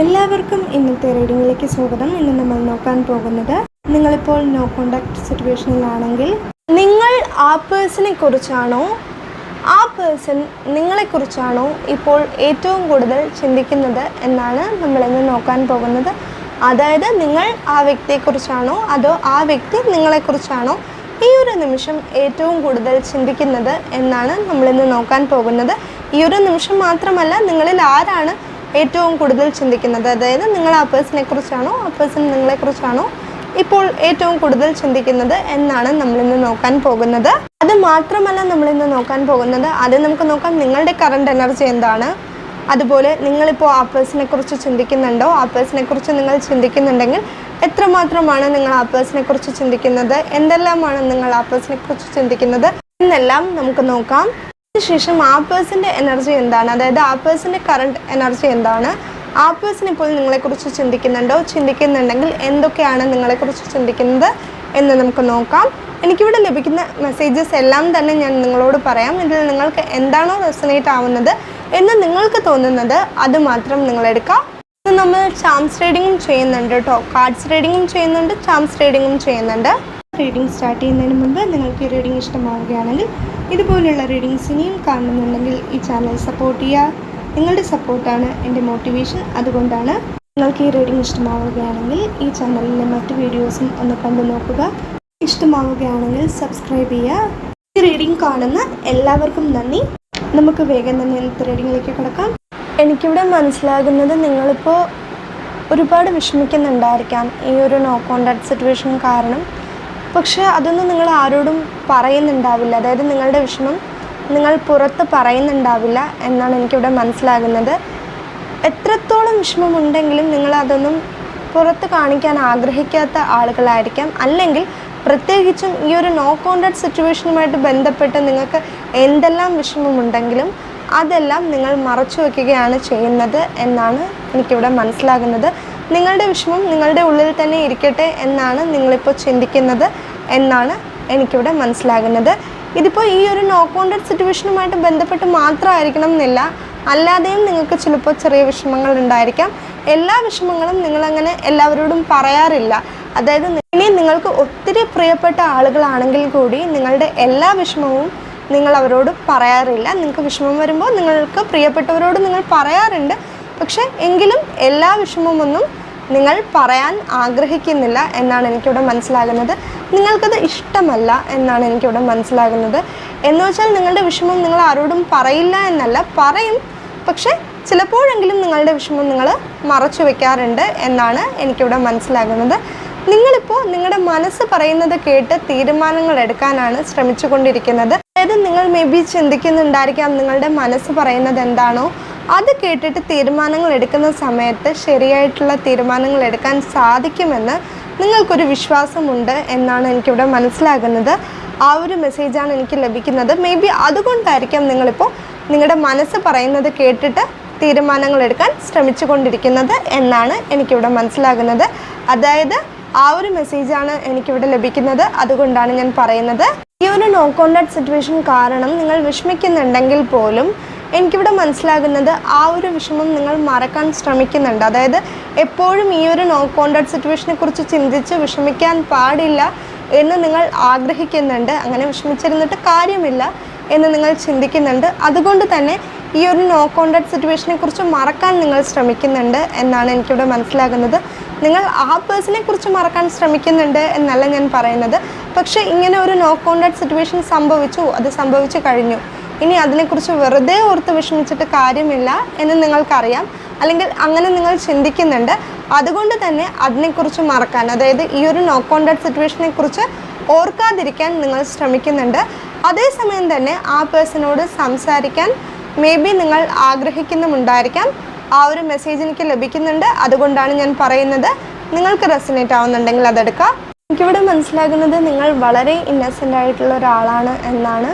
എല്ലാവർക്കും ഇന്നത്തെ റീഡിങ്ങിലേക്ക് സ്വാഗതം. ഇന്ന് നമ്മൾ നോക്കാൻ പോകുന്നത് നിങ്ങളിപ്പോൾ നോ കോണ്ടാക്ട് സിറ്റുവേഷനിലാണെങ്കിൽ നിങ്ങൾ ആ പേഴ്സണെ കുറിച്ചാണോ? ആ പേഴ്സൺ നിങ്ങളെക്കുറിച്ചാണോ ഇപ്പോൾ ഏറ്റവും കൂടുതൽ ചിന്തിക്കുന്നത് എന്നാണ് നമ്മളിന്ന് നോക്കാൻ പോകുന്നത്. അതായത് നിങ്ങൾ ആ വ്യക്തിയെക്കുറിച്ചാണോ അതോ ആ വ്യക്തി നിങ്ങളെക്കുറിച്ചാണോ ഈ ഒരു നിമിഷം ഏറ്റവും കൂടുതൽ ചിന്തിക്കുന്നത് എന്നാണ് നമ്മളിന്ന് നോക്കാൻ പോകുന്നത്. ഈ ഒരു നിമിഷം മാത്രമല്ല നിങ്ങളിൽ ആരാണ് ഏറ്റവും കൂടുതൽ ചിന്തിക്കുന്നത്. അതായത് നിങ്ങൾ ആ പേഴ്സണെ കുറിച്ചാണോ ആ പേഴ്സൺ നിങ്ങളെക്കുറിച്ചാണോ ഇപ്പോൾ ഏറ്റവും കൂടുതൽ ചിന്തിക്കുന്നത് എന്നാണ് നമ്മളിന്ന് നോക്കാൻ പോകുന്നത്. അത് മാത്രമല്ല നമ്മളിന്ന് നോക്കാൻ പോകുന്നത് അത് നമുക്ക് നോക്കാം നിങ്ങളുടെ കറണ്ട് എനർജി എന്താണ്. അതുപോലെ നിങ്ങളിപ്പോൾ ആ പേഴ്സണെ കുറിച്ച് ചിന്തിക്കുന്നുണ്ടോ? ആ പേഴ്സണെ കുറിച്ച് നിങ്ങൾ ചിന്തിക്കുന്നുണ്ടെങ്കിൽ എത്രമാത്രമാണ് നിങ്ങൾ ആ പേഴ്സണെ കുറിച്ച് ചിന്തിക്കുന്നത്? എന്തെല്ലാമാണ് നിങ്ങൾ ആ പേഴ്സണെ കുറിച്ച് ചിന്തിക്കുന്നത്? എന്നെല്ലാം നമുക്ക് നോക്കാം. അതിനുശേഷം ആ പേഴ്സന്റെ എനർജി എന്താണ്? അതായത് ആ പേഴ്സന്റെ കറണ്ട് എനർജി എന്താണ്? ആ പേഴ്സൺ ഇപ്പോൾ നിങ്ങളെക്കുറിച്ച് ചിന്തിക്കുന്നുണ്ടോ? ചിന്തിക്കുന്നുണ്ടെങ്കിൽ എന്തൊക്കെയാണ് നിങ്ങളെക്കുറിച്ച് ചിന്തിക്കുന്നത് എന്ന് നമുക്ക് നോക്കാം. എനിക്കിവിടെ ലഭിക്കുന്ന മെസ്സേജസ് എല്ലാം തന്നെ ഞാൻ നിങ്ങളോട് പറയാം. ഇതിൽ നിങ്ങൾക്ക് എന്താണോ റെസനേറ്റ് ആവുന്നത് എന്ന് നിങ്ങൾക്ക് തോന്നുന്നത് അത് മാത്രം നിങ്ങളെടുക്കാം നമ്മൾ ചാംസ് റീഡിങ്ങും ചെയ്യുന്നുണ്ട് കേട്ടോ. കാർഡ്സ് റീഡിങ്ങും ചെയ്യുന്നുണ്ട് ചാംസ് റീഡിങ്ങും ചെയ്യുന്നുണ്ട്. റീഡിംഗ് സ്റ്റാർട്ട് ചെയ്യുന്നതിന് മുമ്പ് നിങ്ങൾക്ക് ഈ റീഡിങ് ഇഷ്ടമാവുകയാണെങ്കിൽ ഇതുപോലെയുള്ള റീഡിങ്സ് ഇനിയും കാണുന്നുണ്ടെങ്കിൽ ഈ ചാനൽ സപ്പോർട്ട് ചെയ്യുക. നിങ്ങളുടെ സപ്പോർട്ടാണ് എന്റെ മോട്ടിവേഷൻ അതുകൊണ്ടാണ് നിങ്ങൾക്ക് ഈ റീഡിങ് ഇഷ്ടമാവുകയാണെങ്കിൽ ഈ ചാനലിലെ മറ്റ് വീഡിയോസും ഒന്ന് കണ്ടു നോക്കുക. ഇഷ്ടമാവുകയാണെങ്കിൽ സബ്സ്ക്രൈബ് ചെയ്യുക. ഈ റീഡിംഗ് കാണുന്ന എല്ലാവർക്കും നന്ദി. നമുക്ക് വേഗം തന്നെ ഇന്നത്തെ റീഡിങ്ങിലേക്ക് കിടക്കാം. എനിക്കിവിടെ മനസ്സിലാകുന്നത് നിങ്ങളിപ്പോൾ ഒരുപാട് വിഷമിക്കുന്നുണ്ടായിരിക്കാം ഈ ഒരു നോ കോണ്ടാക്ട് സിറ്റുവേഷൻ കാരണം. പക്ഷേ അതൊന്നും നിങ്ങൾ ആരോടും പറയുന്നുണ്ടാവില്ല. അതായത് നിങ്ങളുടെ വിഷമം നിങ്ങൾ പുറത്ത് പറയുന്നുണ്ടാവില്ല എന്നാണ് എനിക്കിവിടെ മനസ്സിലാകുന്നത്. എത്രത്തോളം വിഷമമുണ്ടെങ്കിലും നിങ്ങൾ അതൊന്നും പുറത്ത് കാണിക്കാൻ ആഗ്രഹിക്കാത്ത ആളുകളായിരിക്കാം. അല്ലെങ്കിൽ പ്രത്യേകിച്ചും ഈ ഒരു നോ കോണ്ടാക്ട് സിറ്റുവേഷനുമായിട്ട് ബന്ധപ്പെട്ട് നിങ്ങൾക്ക് എന്തെല്ലാം വിഷമമുണ്ടെങ്കിലും അതെല്ലാം നിങ്ങൾ മറച്ചു വയ്ക്കുകയാണ് ചെയ്യുന്നത് എന്നാണ് എനിക്കിവിടെ മനസ്സിലാകുന്നത്. നിങ്ങളുടെ വിഷമം നിങ്ങളുടെ ഉള്ളിൽ തന്നെ ഇരിക്കട്ടെ എന്നാണ് നിങ്ങളിപ്പോൾ ചിന്തിക്കുന്നത് എന്നാണ് എനിക്കിവിടെ മനസ്സിലാകുന്നത്. ഇതിപ്പോൾ ഈ ഒരു നോ കോണ്ടാക്ട് സിറ്റുവേഷനുമായിട്ട് ബന്ധപ്പെട്ട് മാത്രമായിരിക്കണം എന്നില്ല. അല്ലാതെയും നിങ്ങൾക്ക് ചിലപ്പോൾ ചെറിയ വിഷമങ്ങൾ ഉണ്ടായിരിക്കാം. എല്ലാ വിഷമങ്ങളും നിങ്ങളങ്ങനെ എല്ലാവരോടും പറയാറില്ല. അതായത് ഇനി നിങ്ങൾക്ക് ഒത്തിരി പ്രിയപ്പെട്ട ആളുകളാണെങ്കിൽ കൂടി നിങ്ങളുടെ എല്ലാ വിഷമവും നിങ്ങൾ അവരോട് പറയാറില്ല. നിങ്ങൾക്ക് വിഷമം വരുമ്പോൾ നിങ്ങൾക്ക് പ്രിയപ്പെട്ടവരോട് നിങ്ങൾ പറയാറുണ്ട്. പക്ഷെ എങ്കിലും എല്ലാ വിഷമമൊന്നും നിങ്ങൾ പറയാൻ ആഗ്രഹിക്കുന്നില്ല എന്നാണ് എനിക്കിവിടെ മനസ്സിലാകുന്നത്. നിങ്ങൾക്കത് ഇഷ്ടമല്ല എന്നാണ് എനിക്കിവിടെ മനസ്സിലാകുന്നത്. എന്ന് വെച്ചാൽ നിങ്ങളുടെ വിഷമം നിങ്ങൾ ആരോടും പറയില്ല എന്നല്ല പറയും. പക്ഷെ ചിലപ്പോഴെങ്കിലും നിങ്ങളുടെ വിഷമം നിങ്ങൾ മറച്ചു വെക്കാറുണ്ട് എന്നാണ് എനിക്കിവിടെ മനസ്സിലാകുന്നത്. നിങ്ങളിപ്പോൾ നിങ്ങളുടെ മനസ്സ് പറയുന്നത് കേട്ട് തീരുമാനങ്ങൾ എടുക്കാനാണ് ശ്രമിച്ചുകൊണ്ടിരിക്കുന്നത്. അതായത് നിങ്ങൾ മേ ബി ചിന്തിക്കുന്നുണ്ടായിരിക്കാം നിങ്ങളുടെ മനസ്സ് പറയുന്നത് എന്താണോ അത് കേട്ടിട്ട് തീരുമാനങ്ങൾ എടുക്കുന്ന സമയത്ത് ശരിയായിട്ടുള്ള തീരുമാനങ്ങൾ എടുക്കാൻ സാധിക്കുമെന്ന് നിങ്ങൾക്കൊരു വിശ്വാസമുണ്ട് എന്നാണ് എനിക്കിവിടെ മനസ്സിലാകുന്നത്. ആ ഒരു മെസ്സേജാണ് എനിക്ക് ലഭിക്കുന്നത്. മേ ബി അതുകൊണ്ടായിരിക്കാം നിങ്ങളിപ്പോൾ നിങ്ങളുടെ മനസ്സ് പറയുന്നത് കേട്ടിട്ട് തീരുമാനങ്ങൾ എടുക്കാൻ ശ്രമിച്ചു കൊണ്ടിരിക്കുന്നത് എന്നാണ് എനിക്കിവിടെ മനസ്സിലാകുന്നത്. അതായത് ആ ഒരു മെസ്സേജാണ് എനിക്കിവിടെ ലഭിക്കുന്നത്. അതുകൊണ്ടാണ് ഞാൻ പറയുന്നത്. ഈ ഒരു നോ കോണ്ടാക്ട് സിറ്റുവേഷൻ കാരണം നിങ്ങൾ വിഷമിക്കുന്നുണ്ടെങ്കിൽ പോലും എനിക്കിവിടെ മനസ്സിലാകുന്നത് ആ ഒരു വിഷമം നിങ്ങൾ മറക്കാൻ ശ്രമിക്കുന്നുണ്ട്. അതായത് എപ്പോഴും ഈ ഒരു നോ കോണ്ടാക്ട് സിറ്റുവേഷനെ കുറിച്ച് ചിന്തിച്ച് വിഷമിക്കാൻ പാടില്ല എന്ന് നിങ്ങൾ ആഗ്രഹിക്കുന്നുണ്ട്. അങ്ങനെ വിഷമിച്ചിരുന്നിട്ട് കാര്യമില്ല എന്ന് നിങ്ങൾ ചിന്തിക്കുന്നുണ്ട്. അതുകൊണ്ട് തന്നെ ഈ ഒരു നോ കോണ്ടാക്ട് സിറ്റുവേഷനെ കുറിച്ച് മറക്കാൻ നിങ്ങൾ ശ്രമിക്കുന്നുണ്ട് എന്നാണ് എനിക്കിവിടെ മനസ്സിലാകുന്നത്. നിങ്ങൾ ആ പേഴ്സണെ കുറിച്ച് മറക്കാൻ ശ്രമിക്കുന്നുണ്ട് എന്നല്ല ഞാൻ പറയുന്നത്. പക്ഷേ ഇങ്ങനെ ഒരു നോ കോണ്ടാക്ട് സിറ്റുവേഷൻ സംഭവിച്ചു. അത് സംഭവിച്ചു കഴിഞ്ഞു. ഇനി അതിനെക്കുറിച്ച് വെറുതെ ഓർത്ത് വിഷമിച്ചിട്ട് കാര്യമില്ല എന്ന് നിങ്ങൾക്കറിയാം. അല്ലെങ്കിൽ അങ്ങനെ നിങ്ങൾ ചിന്തിക്കുന്നുണ്ട്. അതുകൊണ്ട് തന്നെ അതിനെക്കുറിച്ച് മറക്കാൻ അതായത് ഈ ഒരു നോ കോണ്ടാക്ട് സിറ്റുവേഷനെ കുറിച്ച് ഓർക്കാതിരിക്കാൻ നിങ്ങൾ ശ്രമിക്കുന്നുണ്ട്. അതേസമയം തന്നെ ആ പേഴ്സണോട് സംസാരിക്കാൻ മേ ബി നിങ്ങൾ ആഗ്രഹിക്കുന്നുമുണ്ടായിരിക്കാം. ആ ഒരു മെസ്സേജ് എനിക്ക് ലഭിക്കുന്നുണ്ട്. അതുകൊണ്ടാണ് ഞാൻ പറയുന്നത്. നിങ്ങൾക്ക് റെസിനേറ്റ് ആവുന്നുണ്ടെങ്കിൽ അതെടുക്കാം. എനിക്കിവിടെ മനസ്സിലാകുന്നത് നിങ്ങൾ വളരെ ഇന്നസെന്റ് ആയിട്ടുള്ള ഒരാളാണ് എന്നാണ്.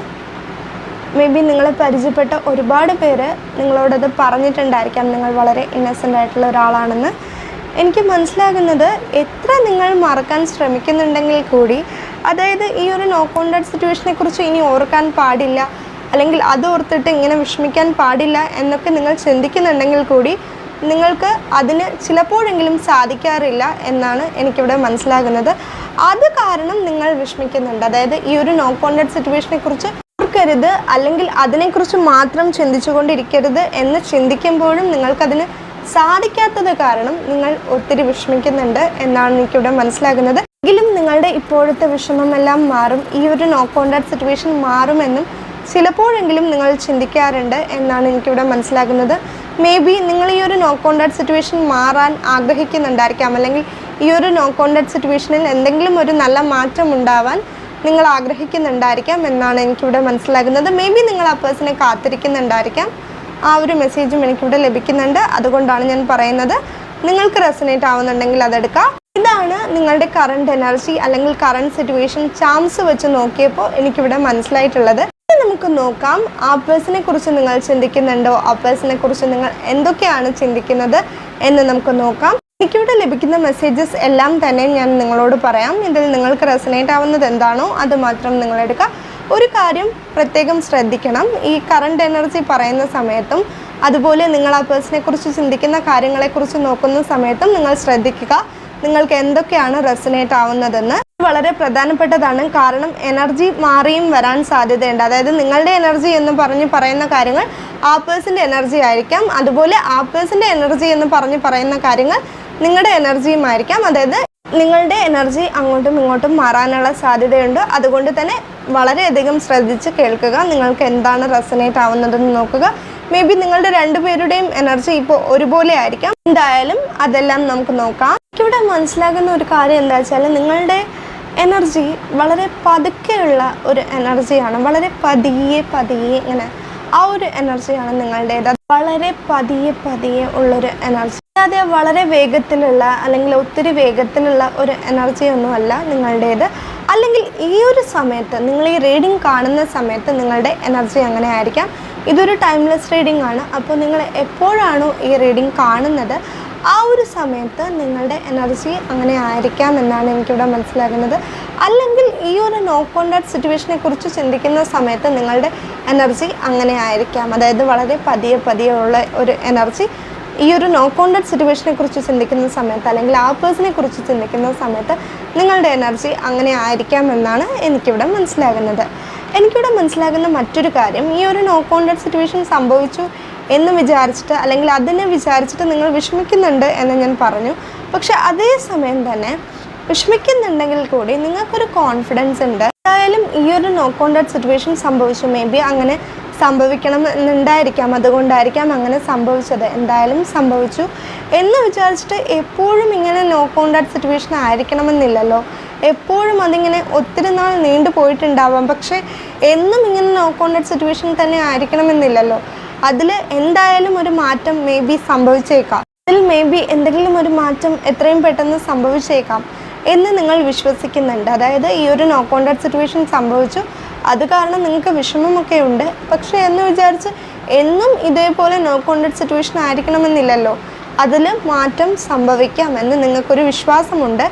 മേ ബി നിങ്ങളെ പരിചയപ്പെട്ട ഒരുപാട് പേര് നിങ്ങളോടത് പറഞ്ഞിട്ടുണ്ടായിരിക്കാം. നിങ്ങൾ വളരെ ഇന്നസെന്റ് ആയിട്ടുള്ള ഒരാളാണെന്ന്. എനിക്ക് മനസ്സിലാകുന്നത് എത്ര നിങ്ങൾ മറക്കാൻ ശ്രമിക്കുന്നുണ്ടെങ്കിൽ കൂടി അതായത് ഈ ഒരു നോ കോണ്ടാക്ട് സിറ്റുവേഷനെ കുറിച്ച് ഇനി ഓർക്കാൻ പാടില്ല അല്ലെങ്കിൽ അത് ഓർത്തിട്ട് ഇങ്ങനെ വിഷമിക്കാൻ പാടില്ല എന്നൊക്കെ നിങ്ങൾ ചിന്തിക്കുന്നുണ്ടെങ്കിൽ കൂടി നിങ്ങൾക്ക് അതിന് ചിലപ്പോഴെങ്കിലും സാധിക്കാറില്ല എന്നാണ് എനിക്കിവിടെ മനസ്സിലാകുന്നത്. അത് കാരണം നിങ്ങൾ വിഷമിക്കുന്നുണ്ട്. അതായത് ഈ ഒരു നോ കോണ്ടാക്ട് സിറ്റുവേഷനെ കുറിച്ച് ഓർക്കരുത് അല്ലെങ്കിൽ അതിനെക്കുറിച്ച് മാത്രം ചിന്തിച്ചുകൊണ്ടിരിക്കരുത് എന്ന് ചിന്തിക്കുമ്പോഴും നിങ്ങൾക്കതിന് സാധിക്കാത്തത് കാരണം നിങ്ങൾ ഒത്തിരി വിഷമിക്കുന്നുണ്ട് എന്നാണ് എനിക്കിവിടെ മനസ്സിലാകുന്നത്. എങ്കിലും നിങ്ങളുടെ ഇപ്പോഴത്തെ വിഷമമെല്ലാം മാറും ഈ ഒരു നോ കോണ്ടാക്ട് സിറ്റുവേഷൻ മാറുമെന്നും ചിലപ്പോഴെങ്കിലും നിങ്ങൾ ചിന്തിക്കാറുണ്ട് എന്നാണ് എനിക്കിവിടെ മനസ്സിലാകുന്നത്. മേ ബി നിങ്ങൾ ഈ ഒരു നോ കോണ്ടാക്ട് സിറ്റുവേഷൻ മാറാൻ ആഗ്രഹിക്കുന്നുണ്ടായിരിക്കാം അല്ലെങ്കിൽ ഈ ഒരു നോ കോണ്ടാക്ട് സിറ്റുവേഷനിൽ എന്തെങ്കിലും ഒരു നല്ല മാറ്റം ഉണ്ടാവാൻ നിങ്ങൾ ആഗ്രഹിക്കുന്നുണ്ടായിരിക്കാം എന്നാണ് എനിക്കിവിടെ മനസ്സിലാകുന്നത്. മേ ബി നിങ്ങൾ ആ പേഴ്സണെ കാത്തിരിക്കുന്നുണ്ടായിരിക്കാം. ആ ഒരു മെസ്സേജും എനിക്കിവിടെ ലഭിക്കുന്നുണ്ട്. അതുകൊണ്ടാണ് ഞാൻ പറയുന്നത്. നിങ്ങൾക്ക് റെസനേറ്റ് ആവുന്നുണ്ടെങ്കിൽ അതെടുക്കാം. ഇതാണ് നിങ്ങളുടെ കറണ്ട് എനർജി അല്ലെങ്കിൽ കറണ്ട് സിറ്റുവേഷൻ ചാൻസ് വെച്ച് നോക്കിയപ്പോൾ എനിക്കിവിടെ മനസ്സിലായിട്ടുള്ളത്. നമുക്ക് നോക്കാം. ആ പേഴ്സണെ കുറിച്ച് നിങ്ങൾ ചിന്തിക്കുന്നുണ്ടോ? ആ പേഴ്സണെ കുറിച്ച് നിങ്ങൾ എന്തൊക്കെയാണ് ചിന്തിക്കുന്നത് എന്ന് നമുക്ക് നോക്കാം. എനിക്കിവിടെ ലഭിക്കുന്ന മെസ്സേജസ് എല്ലാം തന്നെ ഞാൻ നിങ്ങളോട് പറയാം. ഇതിൽ നിങ്ങൾക്ക് റെസനേറ്റ് ആവുന്നത് എന്താണോ അത് മാത്രം നിങ്ങൾ എടുക്കുക ഒരു കാര്യം പ്രത്യേകം ശ്രദ്ധിക്കണം. ഈ കറണ്ട് എനർജി പറയുന്ന സമയത്തും അതുപോലെ നിങ്ങൾ ആ പേഴ്സണെ കുറിച്ച് ചിന്തിക്കുന്ന കാര്യങ്ങളെക്കുറിച്ച് നോക്കുന്ന സമയത്തും നിങ്ങൾ ശ്രദ്ധിക്കുക. നിങ്ങൾക്ക് എന്തൊക്കെയാണ് റെസനേറ്റ് ആവുന്നതെന്ന്. വളരെ പ്രധാനപ്പെട്ടതാണ്. കാരണം എനർജി മാറിയും വരാൻ സാധ്യതയുണ്ട്. അതായത് നിങ്ങളുടെ എനർജി എന്ന് പറഞ്ഞ് പറയുന്ന കാര്യങ്ങൾ ആ പേഴ്സന്റെ എനർജി ആയിരിക്കാം. അതുപോലെ ആ പേഴ്സന്റെ എനർജി എന്ന് പറഞ്ഞ് പറയുന്ന കാര്യങ്ങൾ നിങ്ങളുടെ എനർജിയും ആയിരിക്കാം അതായത് നിങ്ങളുടെ എനർജി അങ്ങോട്ടും ഇങ്ങോട്ടും മാറാനുള്ള സാധ്യതയുണ്ട്. അതുകൊണ്ട് തന്നെ വളരെയധികം ശ്രദ്ധിച്ച് കേൾക്കുക നിങ്ങൾക്ക് എന്താണ് റെസനേറ്റ് ആവുന്നതെന്ന് നോക്കുക. മേ ബി നിങ്ങളുടെ രണ്ടുപേരുടെയും എനർജി ഇപ്പോൾ ഒരുപോലെ ആയിരിക്കാം. എന്തായാലും അതെല്ലാം നമുക്ക് നോക്കാം. എനിക്കിവിടെ മനസ്സിലാകുന്ന ഒരു കാര്യം എന്താ വെച്ചാൽ നിങ്ങളുടെ എനർജി വളരെ പതുക്കെയുള്ള ഒരു എനർജിയാണ്. വളരെ പതിയെ പതിയെ ഇങ്ങനെ ആ ഒരു എനർജിയാണ് നിങ്ങളുടേത്. വളരെ പതിയെ പതിയെ ഉള്ളൊരു എനർജി അല്ലാതെ വളരെ വേഗത്തിലുള്ള അല്ലെങ്കിൽ ഒത്തിരി വേഗത്തിലുള്ള ഒരു എനർജി ഒന്നുമല്ല നിങ്ങളുടേത്. അല്ലെങ്കിൽ ഈ ഒരു സമയത്ത് നിങ്ങൾ ഈ റീഡിംഗ് കാണുന്ന സമയത്ത് നിങ്ങളുടെ എനർജി അങ്ങനെ ആയിരിക്കാം. ഇതൊരു ടൈംലെസ് റീഡിംഗ് ആണ്. അപ്പോൾ നിങ്ങൾ എപ്പോഴാണോ ഈ റീഡിംഗ് കാണുന്നത് ആ ഒരു സമയത്ത് നിങ്ങളുടെ എനർജി അങ്ങനെ ആയിരിക്കാം എന്നാണ് എനിക്കിവിടെ മനസ്സിലാകുന്നത്. അല്ലെങ്കിൽ ഈ ഒരു നോ കോണ്ടാക്ട് സിറ്റുവേഷനെ കുറിച്ച് ചിന്തിക്കുന്ന സമയത്ത് നിങ്ങളുടെ എനർജി അങ്ങനെ ആയിരിക്കാം. അതായത് വളരെ പതിയെ പതിയെ ഉള്ള ഒരു എനർജി ഈ ഒരു നോ കോണ്ടാക്ട് സിറ്റുവേഷനെ കുറിച്ച് ചിന്തിക്കുന്ന സമയത്ത് അല്ലെങ്കിൽ ആ പേഴ്സണെ കുറിച്ച് ചിന്തിക്കുന്ന സമയത്ത് നിങ്ങളുടെ എനർജി അങ്ങനെ ആയിരിക്കാം എന്നാണ് എനിക്കിവിടെ മനസ്സിലാകുന്നത്. എനിക്കിവിടെ മനസ്സിലാകുന്ന മറ്റൊരു കാര്യം ഈ ഒരു നോ കോണ്ടാക്ട് സിറ്റുവേഷൻ സംഭവിച്ചു എന്ന് വിചാരിച്ചിട്ട് അല്ലെങ്കിൽ അതിനെ വിചാരിച്ചിട്ട് നിങ്ങൾ വിഷമിക്കുന്നുണ്ട് എന്ന് ഞാൻ പറഞ്ഞു. പക്ഷെ അതേ സമയം തന്നെ വിഷമിക്കുന്നുണ്ടെങ്കിൽ കൂടി നിങ്ങൾക്കൊരു കോൺഫിഡൻസ് ഉണ്ട്. എന്തായാലും ഈ ഒരു നോ കോണ്ടാക്ട് സിറ്റുവേഷൻ സംഭവിച്ചു. മേ ബി അങ്ങനെ സംഭവിക്കണം എന്നുണ്ടായിരിക്കാം. അതുകൊണ്ടായിരിക്കാം അങ്ങനെ സംഭവിച്ചത്. എന്തായാലും സംഭവിച്ചു. എന്ന് വിചാരിച്ചിട്ട് എപ്പോഴും ഇങ്ങനെ നോ കോണ്ടാക്ട് സിറ്റുവേഷൻ ആയിരിക്കണമെന്നില്ലല്ലോ. എപ്പോഴും അതിങ്ങനെ ഒത്തിരി നാൾ നീണ്ടു പോയിട്ടുണ്ടാവാം പക്ഷേ എന്നും ഇങ്ങനെ നോ കോണ്ടാക്ട് സിറ്റുവേഷൻ തന്നെ ആയിരിക്കണമെന്നില്ലല്ലോ. അതിൽ എന്തായാലും ഒരു മാറ്റം മേ ബി സംഭവിച്ചേക്കാം. അതിൽ മേ ബി എന്തെങ്കിലും ഒരു മാറ്റം എത്രയും പെട്ടെന്ന് സംഭവിച്ചേക്കാം എന്ന് നിങ്ങൾ വിശ്വസിക്കുന്നുണ്ട്. അതായത് ഈ ഒരു നോ കോണ്ടാക്ട് സിറ്റുവേഷൻ സംഭവിച്ചു. അത് കാരണം നിങ്ങൾക്ക് വിഷമമൊക്കെ ഉണ്ട്. പക്ഷേ എന്ന് വിചാരിച്ച് എന്നും ഇതേപോലെ നോ കോണ്ടാക്ട് സിറ്റുവേഷൻ ആയിരിക്കണമെന്നില്ലല്ലോ. അതിൽ മാറ്റം സംഭവിക്കാം എന്ന് നിങ്ങൾക്കൊരു വിശ്വാസമുണ്ട്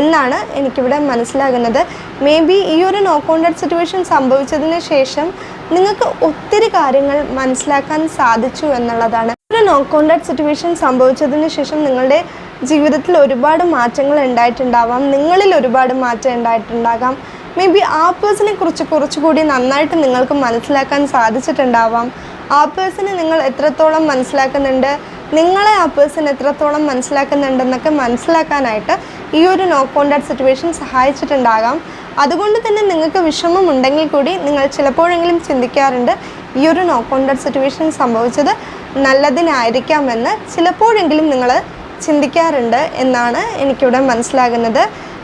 എന്നാണ് എനിക്കിവിടെ മനസ്സിലാകുന്നത്. മേ ബി ഈ ഒരു നോ കോണ്ടാക്ട് സിറ്റുവേഷൻ സംഭവിച്ചതിന് ശേഷം നിങ്ങൾക്ക് ഒത്തിരി കാര്യങ്ങൾ മനസ്സിലാക്കാൻ സാധിച്ചു എന്നുള്ളതാണ്. ഒരു നോ കോണ്ടാക്ട് സിറ്റുവേഷൻ സംഭവിച്ചതിന് ശേഷം നിങ്ങളുടെ ജീവിതത്തിൽ ഒരുപാട് മാറ്റങ്ങൾ ഉണ്ടായിട്ടുണ്ടാവാം. നിങ്ങളിൽ ഒരുപാട് മാറ്റം ഉണ്ടായിട്ടുണ്ടാകാം. മേ ബി ആ പേഴ്സണെ കുറിച്ച് കുറച്ചുകൂടി നന്നായിട്ട് നിങ്ങൾക്ക് മനസ്സിലാക്കാൻ സാധിച്ചിട്ടുണ്ടാവാം. ആ പേഴ്സണെ നിങ്ങൾ എത്രത്തോളം മനസ്സിലാക്കുന്നുണ്ട്? നിങ്ങളെ ആ പേഴ്സൺ എത്രത്തോളം മനസ്സിലാക്കുന്നുണ്ടെന്നൊക്കെ മനസ്സിലാക്കാനായിട്ട് ഈ ഒരു നോ കോണ്ടാക്ട് സിറ്റുവേഷൻ സഹായിച്ചിട്ടുണ്ടാകാം. അതുകൊണ്ട് തന്നെ നിങ്ങൾക്ക് വിഷമമുണ്ടെങ്കിൽ കൂടി നിങ്ങൾ ചിലപ്പോഴെങ്കിലും ചിന്തിക്കാറുണ്ട് ഈ ഒരു നോ കോണ്ടാക്ട് സിറ്റുവേഷൻ സംഭവിച്ചത് നല്ലതിനായിരിക്കാമെന്ന് ചിലപ്പോഴെങ്കിലും നിങ്ങൾ ചിന്തിക്കാറുണ്ട് എന്നാണ് എനിക്കിവിടെ മനസ്സിലാകുന്നത്.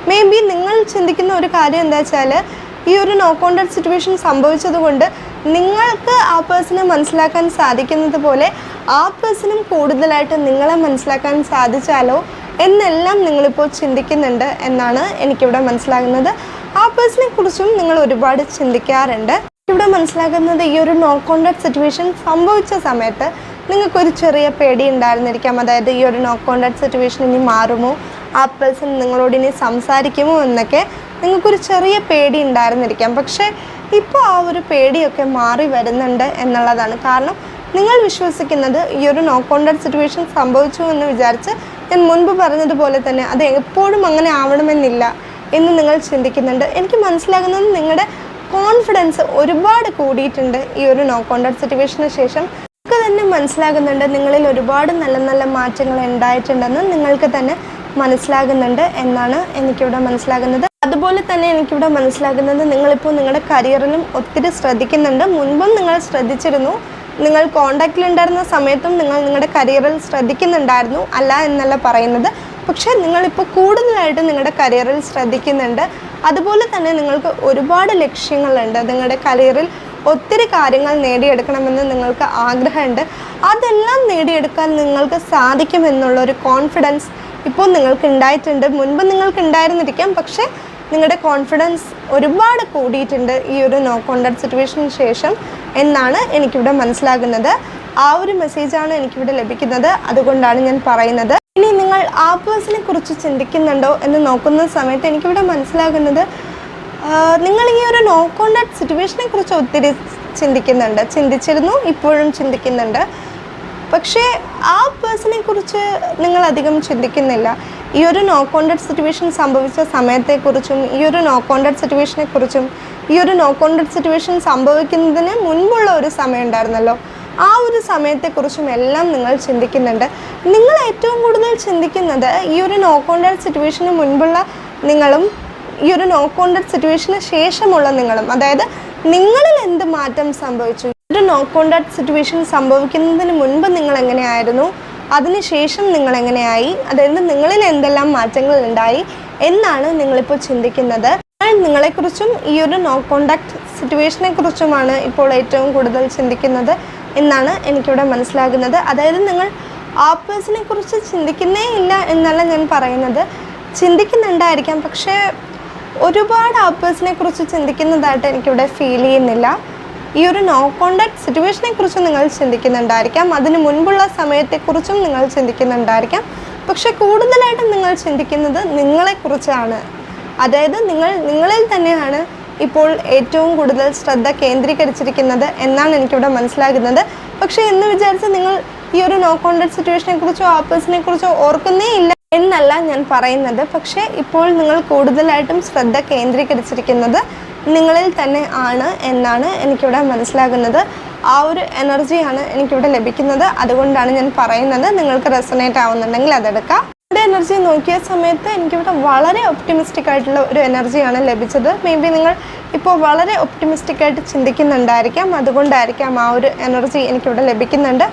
മേ ബി നിങ്ങൾ ചിന്തിക്കുന്ന ഒരു കാര്യം എന്താ വെച്ചാൽ ഈ ഒരു നോ കോണ്ടാക്ട് സിറ്റുവേഷൻ സംഭവിച്ചതുകൊണ്ട് നിങ്ങൾക്ക് ആ പേഴ്സണെ മനസ്സിലാക്കാൻ സാധിക്കുന്നത് പോലെ ആ പേഴ്സണും കൂടുതലായിട്ട് നിങ്ങളെ മനസ്സിലാക്കാൻ സാധിച്ചാലോ എന്നെല്ലാം നിങ്ങളിപ്പോൾ ചിന്തിക്കുന്നുണ്ട് എന്നാണ് എനിക്കിവിടെ മനസ്സിലാകുന്നത്. ആ പേഴ്സണെ കുറിച്ചും നിങ്ങൾ ഒരുപാട് ചിന്തിക്കാറുണ്ട്. ഇവിടെ മനസ്സിലാക്കുന്നത് ഈ ഒരു നോ കോണ്ടാക്ട് സിറ്റുവേഷൻ സംഭവിച്ച സമയത്ത് നിങ്ങൾക്കൊരു ചെറിയ പേടി ഉണ്ടായിരുന്നിരിക്കാം. അതായത് ഈ ഒരു നോ കോണ്ടാക്ട് സിറ്റുവേഷൻ ഇനി മാറുമോ? ആ പേഴ്സൺ നിങ്ങളോട് ഇനി സംസാരിക്കുമോ എന്നൊക്കെ നിങ്ങൾക്കൊരു ചെറിയ പേടി ഉണ്ടായിരുന്നിരിക്കാം. പക്ഷേ ഇപ്പോൾ ആ ഒരു പേടിയൊക്കെ മാറി വരുന്നുണ്ട് എന്നുള്ളതാണ് കാരണം നിങ്ങൾ വിശ്വസിക്കുന്നത് ഈ ഒരു നോ കോണ്ടാക്ട് സിറ്റുവേഷൻ സംഭവിച്ചു എന്ന് വിചാരിച്ച് ഞാൻ മുൻപ് പറഞ്ഞതുപോലെ തന്നെ അത് എപ്പോഴും അങ്ങനെ ആവണമെന്നില്ല എന്ന് നിങ്ങൾ ചിന്തിക്കുന്നുണ്ട്. എനിക്ക് മനസ്സിലാകുന്നത് നിങ്ങളുടെ കോൺഫിഡൻസ് ഒരുപാട് കൂടിയിട്ടുണ്ട് ഈ ഒരു നോ കോണ്ടാക്ട് സിറ്റുവേഷന് ശേഷം. നിങ്ങൾക്ക് തന്നെ മനസ്സിലാകുന്നുണ്ട് നിങ്ങളിൽ ഒരുപാട് നല്ല നല്ല മാറ്റങ്ങൾ ഉണ്ടായിട്ടുണ്ടെന്ന് നിങ്ങൾക്ക് തന്നെ മനസ്സിലാകുന്നുണ്ട് എന്നാണ് എനിക്കിവിടെ മനസ്സിലാകുന്നത്. അതുപോലെ തന്നെ എനിക്കിവിടെ മനസ്സിലാകുന്നത് നിങ്ങളിപ്പോൾ നിങ്ങളുടെ കരിയറിലും ഒത്തിരി ശ്രദ്ധിക്കുന്നുണ്ട്. മുൻപും നിങ്ങൾ ശ്രദ്ധിച്ചിരുന്നു. നിങ്ങൾ കോണ്ടാക്റ്റിലുണ്ടായിരുന്ന സമയത്തും നിങ്ങൾ നിങ്ങളുടെ കരിയറിൽ ശ്രദ്ധിക്കുന്നുണ്ടായിരുന്നു. അല്ല എന്നല്ല പറയുന്നത്. പക്ഷേ നിങ്ങളിപ്പോൾ കൂടുതലായിട്ട് നിങ്ങളുടെ കരിയറിൽ ശ്രദ്ധിക്കുന്നുണ്ട്. അതുപോലെ തന്നെ നിങ്ങൾക്ക് ഒരുപാട് ലക്ഷ്യങ്ങളുണ്ട്. നിങ്ങളുടെ കരിയറിൽ ഒത്തിരി കാര്യങ്ങൾ നേടിയെടുക്കണമെന്ന് നിങ്ങൾക്ക് ആഗ്രഹമുണ്ട്. അതെല്ലാം നേടിയെടുക്കാൻ നിങ്ങൾക്ക് സാധിക്കുമെന്നുള്ളൊരു കോൺഫിഡൻസ് ഇപ്പോൾ നിങ്ങൾക്ക് ഉണ്ടായിട്ടുണ്ട് മുൻപ് നിങ്ങൾക്ക് ഉണ്ടായിരുന്നിരിക്കാം പക്ഷേ നിങ്ങളുടെ കോൺഫിഡൻസ് ഒരുപാട് കൂടിയിട്ടുണ്ട് ഈ ഒരു നോ കോണ്ടാക്ട് സിറ്റുവേഷന് ശേഷം എന്നാണ് എനിക്കിവിടെ മനസ്സിലാകുന്നത്. ആ ഒരു മെസ്സേജാണ് എനിക്കിവിടെ ലഭിക്കുന്നത്. അതുകൊണ്ടാണ് ഞാൻ പറയുന്നത്. ഇനി നിങ്ങൾ ആ കുറിച്ച് ചിന്തിക്കുന്നുണ്ടോ എന്ന് നോക്കുന്ന സമയത്ത് എനിക്കിവിടെ മനസ്സിലാകുന്നത് നിങ്ങൾ ഈ ഒരു നോ കോണ്ടാക്ട് സിറ്റുവേഷനെ കുറിച്ച് ഒത്തിരി ചിന്തിക്കുന്നുണ്ട്. ചിന്തിച്ചിരുന്നു ഇപ്പോഴും ചിന്തിക്കുന്നുണ്ട്. പക്ഷേ ആ പേഴ്സണെ കുറിച്ച് നിങ്ങൾ അധികം ചിന്തിക്കുന്നില്ല. ഈ ഒരു നോ കോണ്ടാക്ട് സിറ്റുവേഷൻ സംഭവിച്ച സമയത്തെക്കുറിച്ചും ഈ ഒരു നോ കോണ്ടാക്ട് സിറ്റുവേഷനെ കുറിച്ചും ഈ ഒരു നോ കോണ്ടാക്ട് സിറ്റുവേഷൻ സംഭവിക്കുന്നതിന് മുൻപുള്ള ഒരു സമയം ഉണ്ടായിരുന്നല്ലോ. ആ ഒരു സമയത്തെക്കുറിച്ചും എല്ലാം നിങ്ങൾ ചിന്തിക്കുന്നുണ്ട്. നിങ്ങൾ ഏറ്റവും കൂടുതൽ ചിന്തിക്കുന്നത് ഈ ഒരു നോ കോണ്ടാക്ട് സിറ്റുവേഷന് മുൻപുള്ള നിങ്ങളും ഈ ഒരു നോ കോണ്ടാക്ട് സിറ്റുവേഷന് ശേഷമുള്ള നിങ്ങളും. അതായത് നിങ്ങളിൽ എന്ത് മാറ്റം സംഭവിച്ചു? ഒരു നോ കോണ്ടാക്ട് സിറ്റുവേഷൻ സംഭവിക്കുന്നതിന് മുൻപ് നിങ്ങൾ എങ്ങനെയായിരുന്നു അതിനുശേഷം നിങ്ങൾ എങ്ങനെയായി അതായത് നിങ്ങളിൽ എന്തെല്ലാം മാറ്റങ്ങൾ ഉണ്ടായി? എന്നാണ് നിങ്ങളിപ്പോൾ ചിന്തിക്കുന്നത്. നിങ്ങളെക്കുറിച്ചും ഈ ഒരു നോ കോണ്ടാക്ട് സിറ്റുവേഷനെ കുറിച്ചുമാണ് ഇപ്പോൾ ഏറ്റവും കൂടുതൽ ചിന്തിക്കുന്നത് എന്നാണ് എനിക്കിവിടെ മനസ്സിലാകുന്നത്. അതായത് നിങ്ങൾ ആ പേഴ്സണെ കുറിച്ച് ചിന്തിക്കുന്നേ ഇല്ല എന്നല്ല ഞാൻ പറയുന്നത്. ചിന്തിക്കുന്നുണ്ടായിരിക്കാം പക്ഷേ ഒരുപാട് ആപ്പേഴ്സിനെ കുറിച്ച് ചിന്തിക്കുന്നതായിട്ട് എനിക്കിവിടെ ഫീൽ ചെയ്യുന്നില്ല. ഈ ഒരു നോ കോണ്ടാക്ട് സിറ്റുവേഷനെ കുറിച്ച് നിങ്ങൾ ചിന്തിക്കുന്നുണ്ടായിരിക്കാം. അതിന് മുൻപുള്ള സമയത്തെക്കുറിച്ചും നിങ്ങൾ ചിന്തിക്കുന്നുണ്ടായിരിക്കാം. പക്ഷെ കൂടുതലായിട്ടും നിങ്ങൾ ചിന്തിക്കുന്നത് നിങ്ങളെക്കുറിച്ചാണ്. അതായത് നിങ്ങൾ നിങ്ങളിൽ തന്നെയാണ് ഇപ്പോൾ ഏറ്റവും കൂടുതൽ ശ്രദ്ധ കേന്ദ്രീകരിച്ചിരിക്കുന്നത് എന്നാണ് എനിക്കിവിടെ മനസ്സിലാകുന്നത്. പക്ഷേ എന്ന് വിചാരിച്ച് നിങ്ങൾ ഈ ഒരു നോ കോണ്ടാക്ട് സിറ്റുവേഷനെ കുറിച്ചോ ആപ്പേഴ്സിനെ കുറിച്ചോ ഓർക്കുന്നേ ഇല്ല എന്നല്ല ഞാൻ പറയുന്നത്. പക്ഷേ ഇപ്പോൾ നിങ്ങൾ കൂടുതലായിട്ടും ശ്രദ്ധ കേന്ദ്രീകരിച്ചിരിക്കുന്നത് നിങ്ങളിൽ തന്നെ ആണ് എന്നാണ് എനിക്കിവിടെ മനസ്സിലാകുന്നത്. ആ ഒരു എനർജിയാണ് എനിക്കിവിടെ ലഭിക്കുന്നത്. അതുകൊണ്ടാണ് ഞാൻ പറയുന്നത് നിങ്ങൾക്ക് റെസനേറ്റ് ആവുന്നുണ്ടെങ്കിൽ അതെടുക്കാം. നിങ്ങളുടെ എനർജി നോക്കിയ സമയത്ത് എനിക്കിവിടെ വളരെ ഒപ്റ്റിമിസ്റ്റിക് ആയിട്ടുള്ള ഒരു എനർജിയാണ് ലഭിച്ചത്. മേ ബി നിങ്ങൾ ഇപ്പോൾ വളരെ ഒപ്റ്റിമിസ്റ്റിക് ആയിട്ട് ചിന്തിക്കുന്നുണ്ടായിരിക്കാം. അതുകൊണ്ടായിരിക്കാം ആ ഒരു എനർജി എനിക്കിവിടെ ലഭിക്കുന്നുണ്ട്.